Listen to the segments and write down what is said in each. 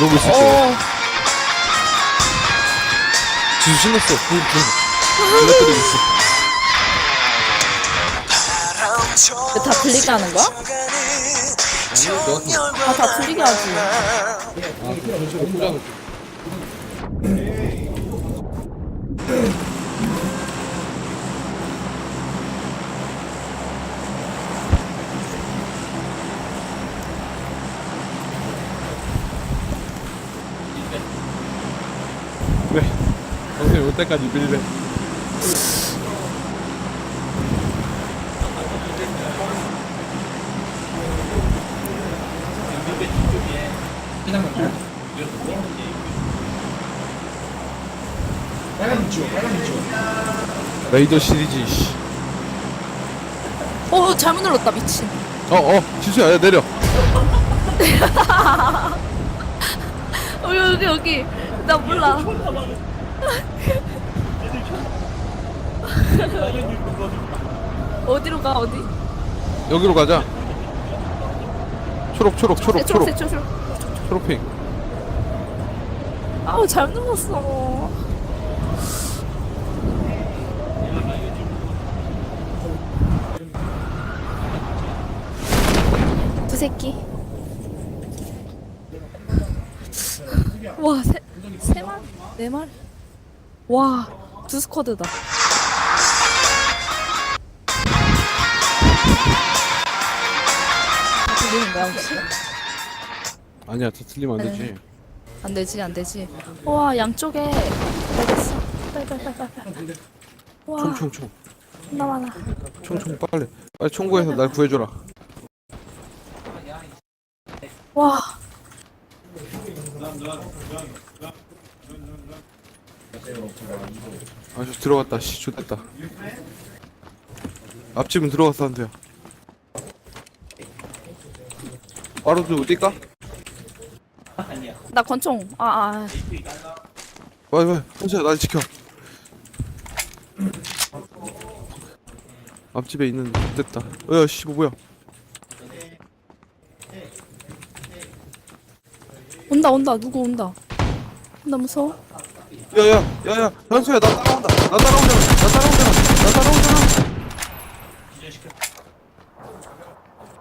이러고 있을게. 어, 지수 신났어. 부, 부. 불러뜨리고 있어. 이거 다 들리게 하는 거야? 아, 다 들리게 하지. 지금 포장을 좀. 네. 선생님 올 때까지 밀래. 레이더 시리즈 씨. 어, 잘못 눌렀다, 미친. 어, 어, 지수야, 야, 내려. 어, 여기, 여기. 나 몰라. 어디로 가, 어디? 여기로 가자. 초록, 초록, 초록, 네, 초록, 초록색, 초록. 초록핑. 아우, 잘못 눌렀어. 두 새끼. 와, 세, 세 마리? 네 마리? 와, 두 스쿼드다. 들리는 거야, 혹시? 아니야, 더 틀리면 안 되지. 안 되지, 안 되지. 와, 양쪽에 알겠어. 빨리, 빨리, 빨리, 빨리, 빨리. 와, 총, 총, 총. 존나 많아. 총, 총, 빨리. 빨리 총구해서 날 구해줘라. 와, 아, 저 들어갔다. 씨, 좋됐다. 앞집은 들어갔어, 안 돼요. 바로 좀 뛸까? 나 권총. 아, 아, 빨리, 빨리. 현수야, 날 지켜. 앞집에 있는 됐다. 어, 야, 씨, 뭐, 뭐야? 온다, 온다. 누구 온다. 나 무서워. 야, 야, 야, 야, 현수야, 나 따라온다. 나 따라오잖아. 나 따라오잖아. 나 따라오잖아.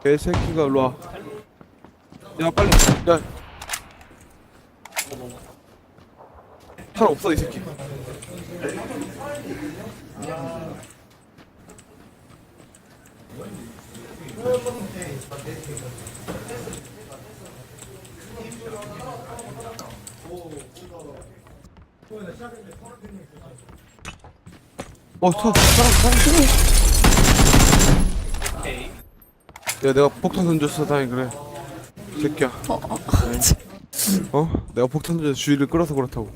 개새끼가 일로 와. 야, 빨리. 야. 사람 없어, 이 새끼. 어, 사, 사람, 사람. 야, 내가 폭탄 던졌어, 다행 그래. 이 새끼야. 어, 어. 어? 내가 폭탄 던져서 주의를 끌어서 그렇다고.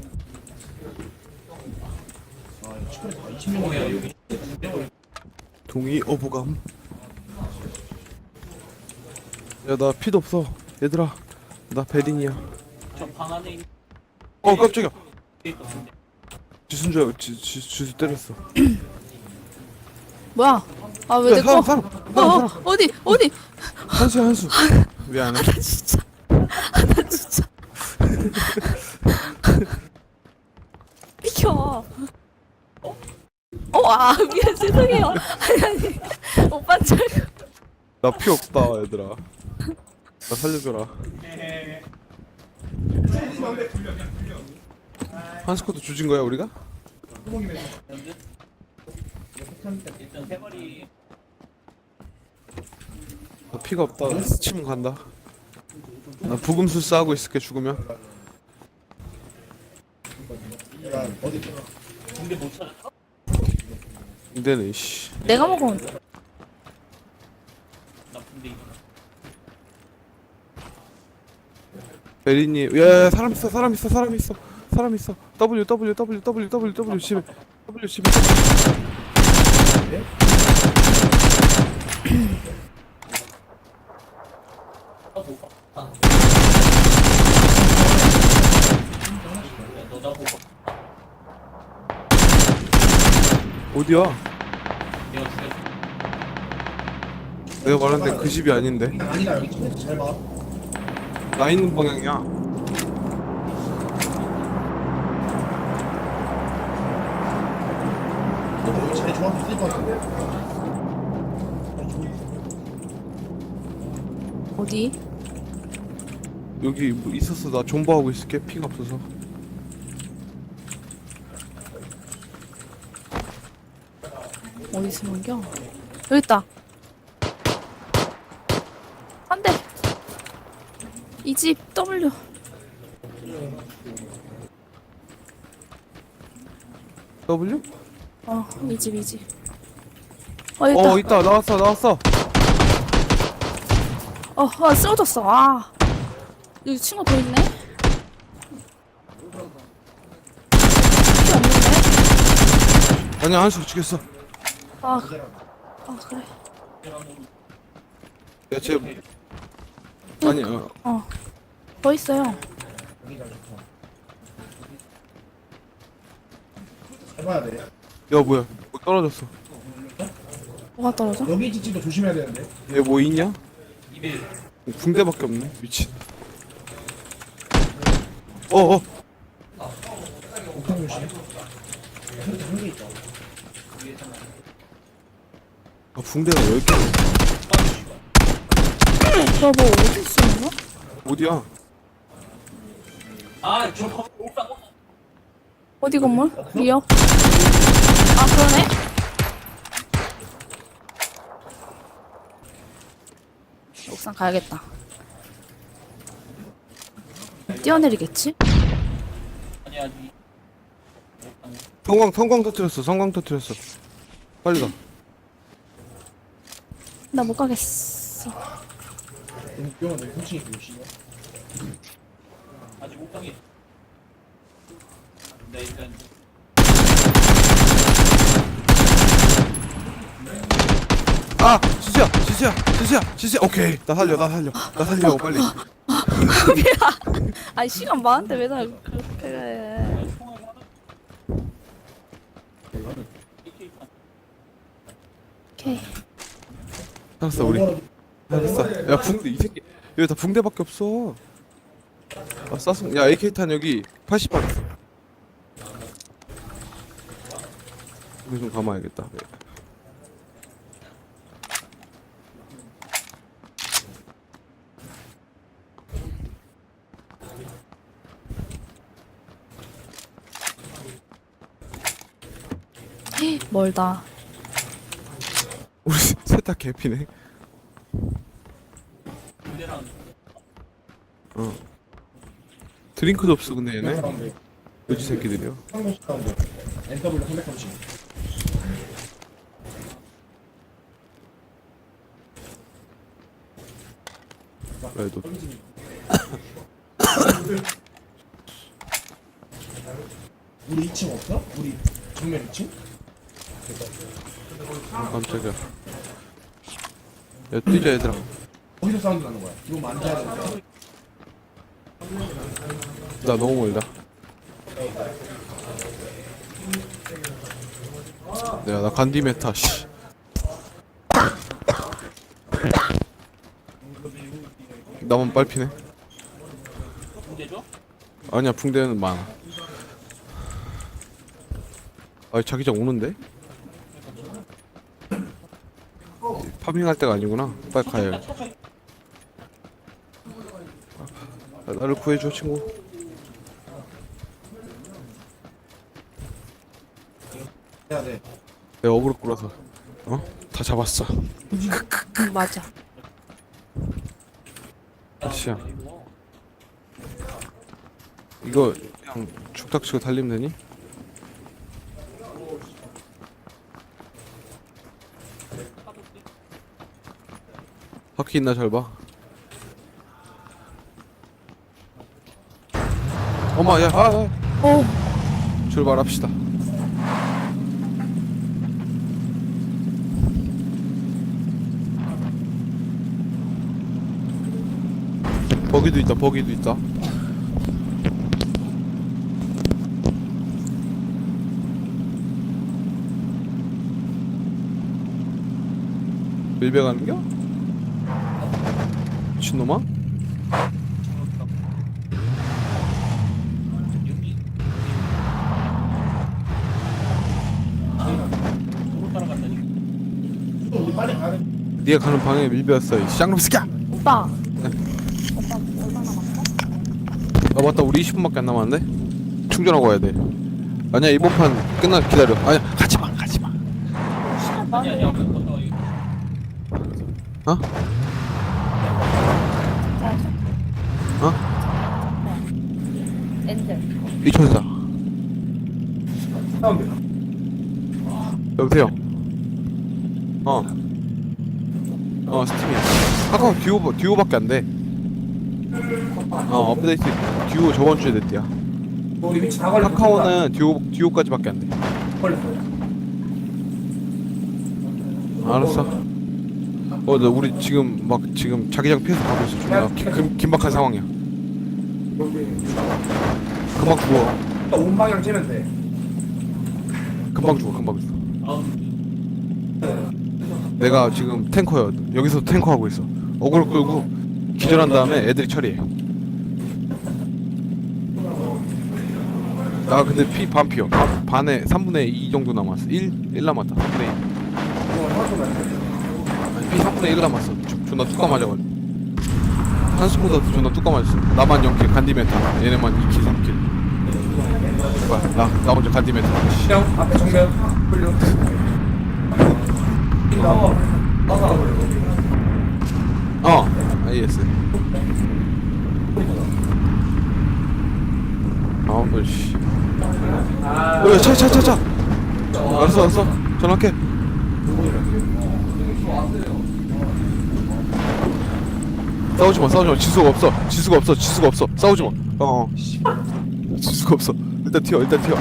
동의 어부감. 야, 나 피도 없어. 얘들아, 나 베린이야. 어, 깜짝이야. 지순 줄 알고 지, 지, 지수 때렸어. 뭐야? 아, 왜 야, 내 사람, 거? 사람, 어, 사람, 어, 사람. 어디, 어디? 한수야, 한수. 미안해. 나 진짜. 아, 나 진짜. 비켜. 어, 아, 미안, 죄송해요. 아니, 아니. 오빠 줄 알고. 나피 없다, 얘들아. 나 살려줘라. 한 스쿼드 주진 거야, 우리가? 나 피가 없다. 스치면 간다. 나 부금술사 하고 있을게, 죽으면. 근데네, 씨. 내가 먹은 베리님, 야, 야, 사람 있어, 사람 있어, 사람 있어, 사람 있어. W, W, W, W, W, W, 집에, W, 집에. 어디야? 내가 말한데 그 집이 아닌데. 아니다 여기 잘봐 나 있는 방향이야. 어디? 여기 뭐 있었어. 나 존버하고 있을게. 피가 없어서. 어디 숨은겨? 여기 있다. 안 돼. 이 집 W. W? 어, 이 집, 이 집. 어, 여기 있다. 어 있다 나왔어 나왔어 어, 아, 쓰러졌어. 아. 여기 친구 더 있네? 아니야 한수 죽였어 아, 아, 그래. 야 쟤 아니 어, 어. 더 있어요. 해봐야 돼. 야 뭐야 뭐 떨어졌어 뭐가 떨어져? 여기 지지도 조심해야 되는데. 얘 뭐 있냐? 붕대밖에 없네 미친 어어 옥상 조심. 한개 있다. 아, 붕대가 10개 저뭐 어디 쓰는 거? 어디야 어디 건물? 위요? 아, 그러네? 옥상 가야겠다. 뛰어내리겠지? 성광 성광 터뜨렸어 성광 터뜨렸어 빨리 가 나 못 가겠어. 위험한데 훔치기 조심. 아 지수야 지수야 지수야 지수야. 오케이. 나 살려 나 살려. 나 살려 빨리. 아니, 시간 많은데 왜 나 그렇게 해. 오케이. 알았어 우리. 알았어. 야 붕대 이 새끼. 여기 다 붕대밖에 없어. 아 쐈음 야 AK탄 여기 80발 있어 여기 좀 감아야겠다. 헤, 멀다. 우리 셋다 개피네 어 드링크도 없어 근데 얘네. 요지 새끼들이요 350 사람들. NW 330. 그래도 우리 2층 없어? 우리 정면 2층? 깜짝이야 야 뛰자 얘들아 거기서 사운드 나는 거야. 이거 만져야 돼. 나 너무 멀다. 내가 나 간디 메타 씨. 나만 빨피네. 아니야 붕대는 많아. 아 자기장 오는데? 파밍할 때가 아니구나. 빨리 가요. 아, 나를 구해줘 친구. 내가 어그로 끌어서 어? 다 잡았어 응, 맞아. 시야 이거 그냥 축탁 치고 달리면 되니? 바퀴 있나 잘 봐. 엄마 야. 아, 아. 오, 출발합시다. 버기도 있다 버기도 있다. 밀배 가는겨? 미친놈아? 네가 가는 방에 밀배웠어 이 쌍놈 새끼야 오빠. 네. 오빠 얼마 남았어? 아 맞다 우리 20분밖에 안 남았는데 충전하고 와야 돼 아니야 이번 판 끝나 기다려 아니야 가지마 가지마 시간 많이. 어? 어? 사운드. 여보세요 어 어, 스팀이야. 카카오 듀오, 듀오밖에 안 돼. 어, 업데이트 듀오 저번 주에 걸렸어. 카카오는 듀오, 듀오까지밖에 안 돼. 알았어. 어, 나 우리 지금 막 지금 자기장 피해서 가고 있어. 존나 기- 금, 긴박한 상황이야. 금방 죽어. 또 온방향 찌면 돼. 금방 죽어. 금방 죽어. 내가 지금 탱커야. 여기서 탱커 하고 있어. 어글 끌고 기절한 다음에 애들이 처리해. 나 근데 피. 반, 반에 3분의 2 정도 남았어. 1? 1 남았다. 3분의 1. 아니, 피 3분의 1 남았어. 조- 존나 뚜까 맞아가지고. 한스보다 존나 뚜까 맞았어. 나만 0킬 간디메타. 얘네만 2킬 3킬. 제발 나, 나 먼저 간디메타. 씨. 형 앞에 정면. 흘려. 나와. 나가. 어, AS. 아, 뭐, 씨. 어, 야, 차, 차, 차, 차. 알았어, 알았어. 전화할게. 싸우지 마, 싸우지 마. 지수가 없어. 지수가 없어. 지수가 없어. 싸우지 마. 어, 어. 지수가 없어. 일단 튀어, 일단 튀어.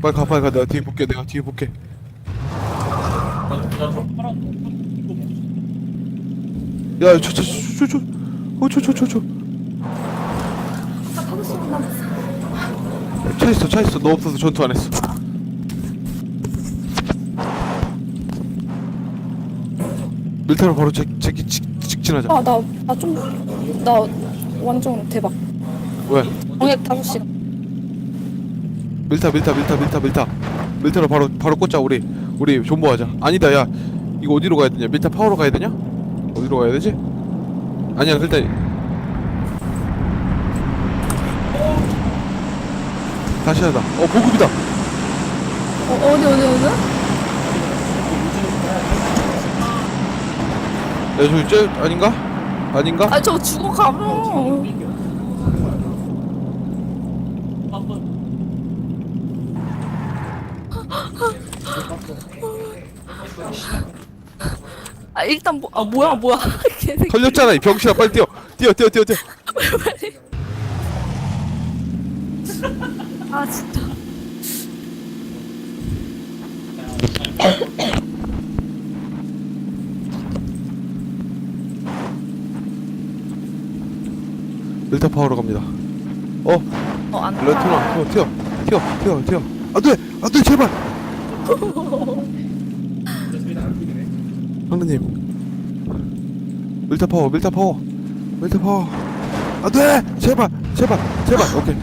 빨리 가, 빨리 가. 내가 뒤에 볼게. 내가 뒤에 볼게. 야, 저, 저, 저, 저, 저, 어, 저, 저, 저, 저. 차 있어, 차 있어. 너 없어서 전투 안 했어. 밀타로 바로 제, 제, 직, 직진하자. 아, 나, 나 좀, 나 완전 대박. 왜? 정액 5시간. 밀타, 밀타, 밀타, 밀타, 밀타. 밀타로 바로, 바로 꽂자, 우리. 우리 존버하자. 아니다, 야. 이거 어디로 가야 되냐? 밀타 파워로 가야 되냐? 어디로 가야 되지? 아니야, 일단. 다시 하다. 어, 보급이다. 어, 어디, 어디, 어디? 저기 쟤 아닌가? 아닌가? 아, 저 죽어가면. 아, 일단, 뭐, 아, 뭐야, 뭐야. 개새끼. 털렸잖아, 이 병신아. 빨리 뛰어. 뛰어, 뛰어, 뛰어, 뛰어. 아, 진짜. 밀타 파워로 갑니다. 어, 어, 안 타. 레토나, 튀어, 튀어, 튀어, 튀어, 튀어. 안 돼, 안 돼, 제발. 황느님. 밀타 파워, 밀타 파워, 밀타 파워. 안 돼, 제발, 제발, 제발. 오케이.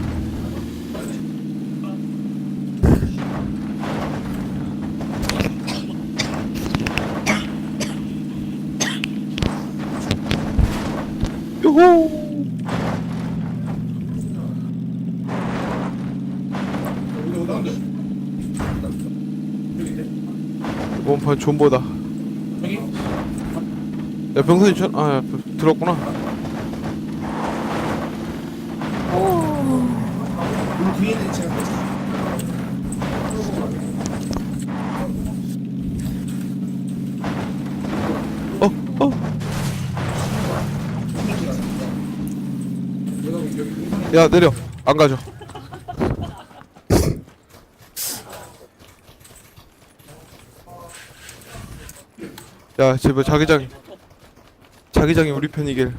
요호. 판 존버다. 여기. 야 병선이 전, 아 야, 들었구나. 우리 뒤에 있는 제가 어, 어. 야 내려. 안 가죠. 야 제발 자기장 자기장이 우리 편이길.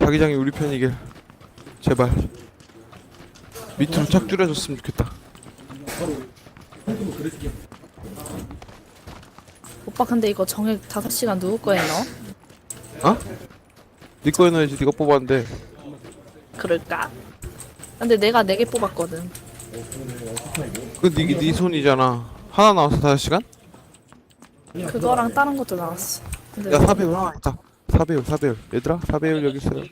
자기장이 우리 편이길. 제발. 밑으로 착 줄여줬으면 좋겠다. 오빠, 근데 이거 정액 5시간 누구 거에 넣어? 어? 네 거에 넣어야지 네가 뽑았는데 그럴까? 근데 내가 4개 뽑았거든. 그네 네 손이잖아 하나 나와서 다섯 시간? 그거랑 다른 것도 나왔어. 근데 야 4배율 하나 있다 4배율 4배율 얘들아 4배율 여기 있어요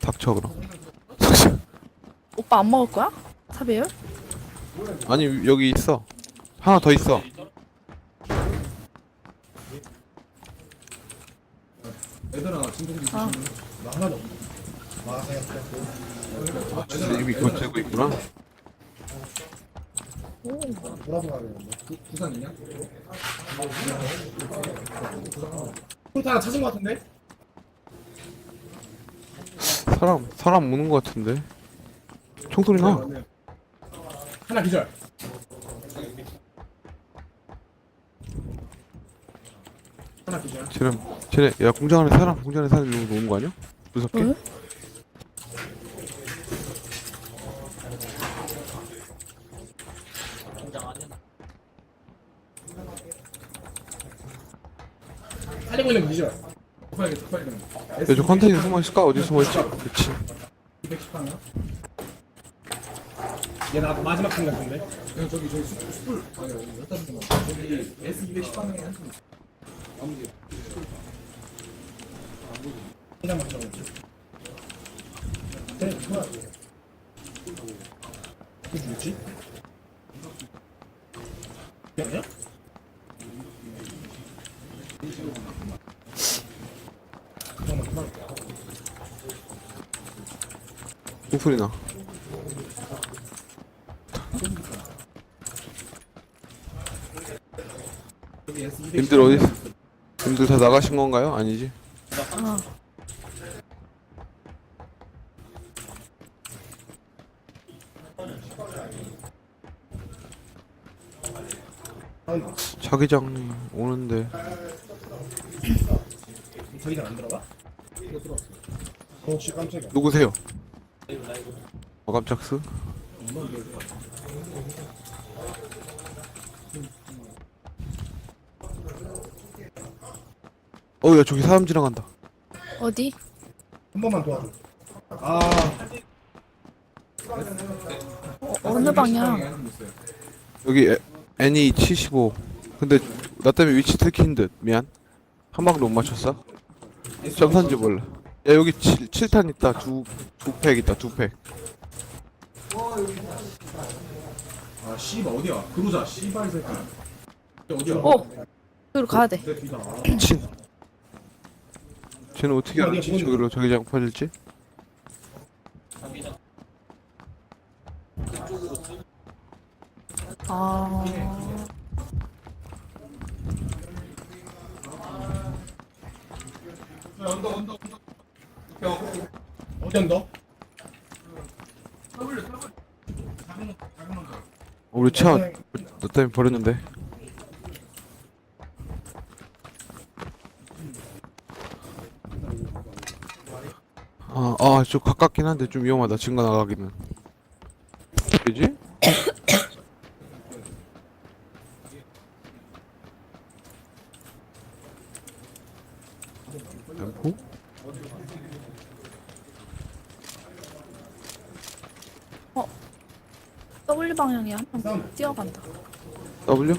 닥쳐 그럼 오빠 안 먹을 거야? 사비율? 아니 여기 있어 하나 더 있어 얘들아 진동 좀 아. 나 하나도 없어 아 생각했고 아 진짜 이미 들고 있구나 오. 돌아서 가야 되는데 부, 부산이냐? 풀타 하나 찾은 거 같은데? 사람 사람 무는 거 같은데 총소리 나 네, 하나 기절 하나 기절 쟤는 쟤네 야 공장 안에 사람 공장 안에 사람 이러고 노는 거 아니야? 무섭게? 왜? 살리고 있는 거 기절 급하게 급하게 야 저 컨테이너 숨어 있을까? 어디 숨어 있지? 그치 210하나 얘나 마지막 판 같은데 그냥 저기 저기 숯- 숯불 아니 어디 여기다 좀 저기 S210 방향에 한팀 아무리 그냥 막 저거 그래 그거 그게 뭐지? 그게 아니야? 잠깐만 그만 총소리 나 여기 S210 님들 어디? 님들 다 나가신 건가요? 아니지? 아. 아니 자기장 오는데 자기장 안 들어가? 누구세요? 어 깜짝스 어야 저기 사람 지나간다. 어디? 한 번만 도와줘 아. 어, 어느 방향? 여기 애니 75 근데 나 때문에 위치 들킨 듯. 미안. 한 방도 못 맞췄어? 점산지 몰라. 야 여기 7, 7탄 있다. 두 두 팩 있다. 두팩 아 씨발 어디야 그러자 씨발 이 새끼 어디야 어. 여기로 가야 돼. 내 뒤다 미친 쟤는 어떻게 알았지 저기로 저기장 퍼질지? 아. 어디 언더? 우리 차 너 때문에 버렸는데 아, 아, 좀 가깝긴 한데 좀 위험하다. 증거 나가기는. 그지? 템포? W 방향에 한 명 뛰어간다. W?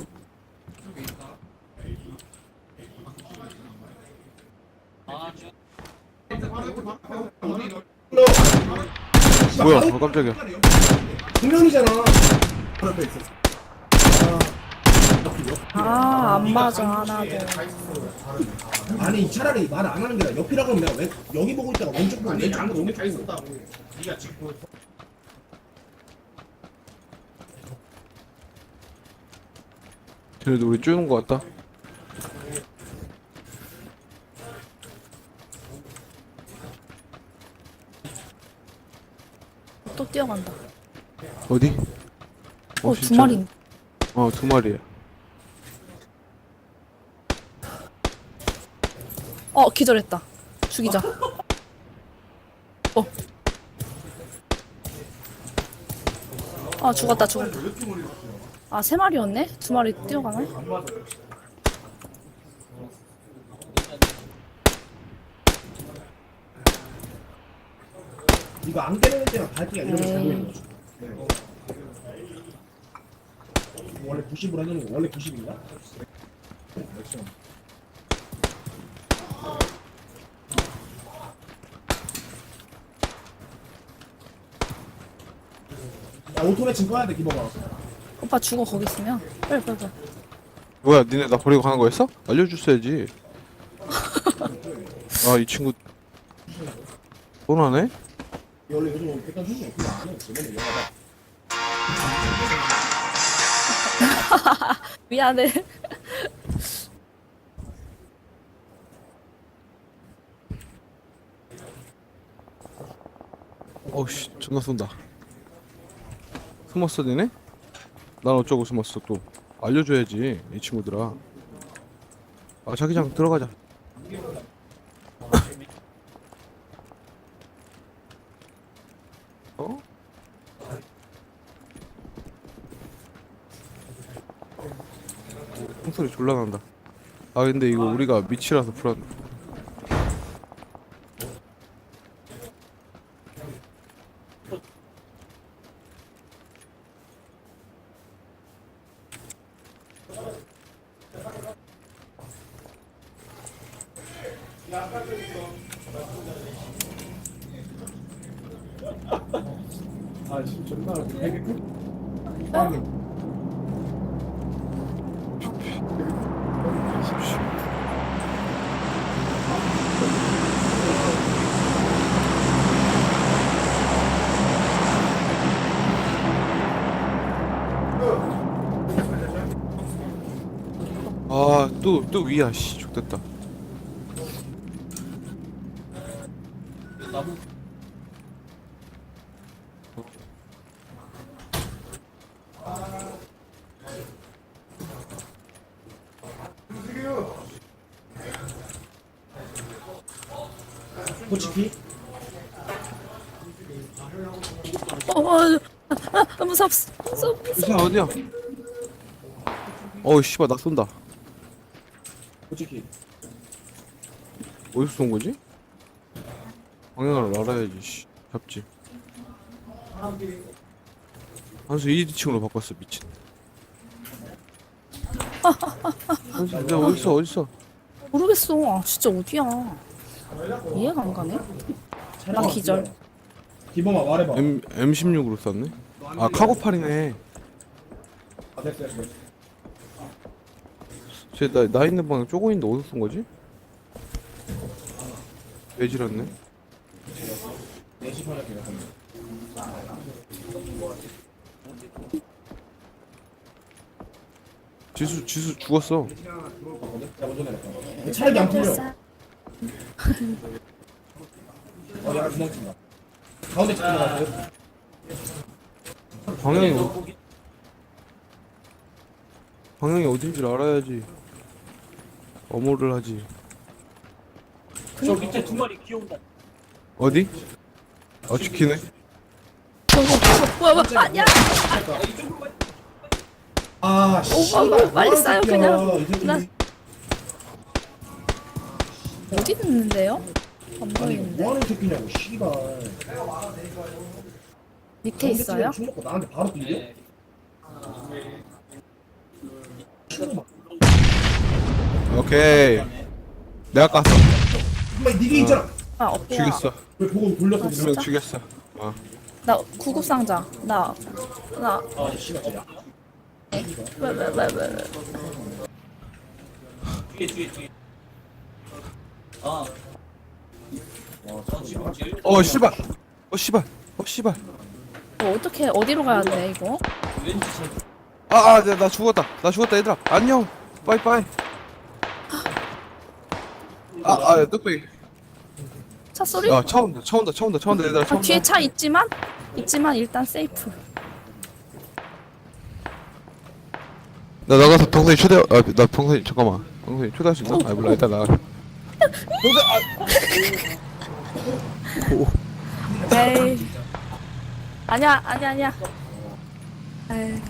뭐야? 어, 깜짝이야. 분명이잖아 옆에 있어 아, 안 맞아, 하나도. 아니 차라리 말 안 하는 게 옆이라고 하면 내가 왜 여기 보고 있다가 왼쪽 보고 왼쪽 보고 너무 잘 있었다고 네가 지금 쟤네도 우리 쪼는 거 같다. 또 뛰어간다. 어디? 어, 두 진짜? 마리. 어, 두 마리야. 어, 기절했다. 죽이자. 어. 아, 죽었다, 죽었다. 아, 세 마리였네? 두 마리 뛰어가네? 이거 안 깨는 때랑 밝기가 이런 거잘 에이. 보이는 거죠. 원래 90으로 해놓는 거 원래 90인가? 야 오토매 지금 꺼야 돼 기버가 오빠 죽어 거기 있으면 빨리 빨리 빨리 뭐야 니네 나 버리고 가는 거였어? 알려줬어야지 아 이 친구 뻔하네? 미안해 어우씨 존나 쏜다 숨었어 니네? 난 어쩌고 숨었어 또 알려줘야지 이 친구들아 아 자기장 들어가자 어? 총소리 졸라 난다 아 근데 이거 우리가 미치라서 불안 아 지금 존나 되게 큰 아 또또 위야 씨 좋됐다. 고치키 어, 어, 아, 아, 무섭 무섭 유수야 어디야? 어우 씨발 나 쏜다 고치키 어디서 쏜 거지? 방향을 알아야지 씨. 잡지. 한수 1인칭으로 바꿨어 미친. 한수 내가 어딨어 어딨어 모르겠어. 아, 진짜 어디야? 이해가 안 가네? 나 기절. 기버마 말해봐. M, M16으로 쐈네? 아 카고팔이네. 아 됐어 됐어. 쟤나 나 있는 방향 쪼고 있는데 어디서 쏜 거지? 왜지렸네? 4시 반에 내가 지수 지수 죽었어. 차력이 안 풀려. 어. 약간 가운데 찍는 거 같아 방향이 어... 방향이 어딘지 알아야지. 어모를 하지 저 밑에 두 마리 귀여운다. 어디? 아 지키네 저거 저거 뭐야 뭐야 아니야 아 씨. 오, 오, 오, 빨리 싸요, 그냥. 이 새끼. 나- 어디 있는데요? 안 아니 보이는데 뭐하는 새끼냐고 씨발 밑에 있어요? 술 먹고 나한테 바로 뛰려? 오케이 내가 깠어 정말 니게 있잖아. 아 없대요 죽였어. 왜 보고 돌렸어 두명 진짜? 죽였어. 어. 나 구급 상자. 나 나. 아 씨발 진짜 왜왜 왜 왜 뒤에 뒤에 뒤에. 아. 어 씨발. 어 씨발. 어 씨발. 뭐 어떻게 어디로 가야 돼 이거? 왠지 저 아아 나, 나 죽었다. 나 죽었다 얘들아. 안녕. 빠이빠이. 아아 뚝배기 차 소리? 야 차 온다 차 온다 차 온다 차 온다 얘들아 차 아, 온다 뒤에 차 있지만 있지만 일단 세이프. 나 나가서 동생이 초대 아 나 동생이 잠깐만 동생이 초대할 수 있나? 아 몰라 일단 나가 동생 아 오. 에이. 아니야 아니야 아니야. 에이.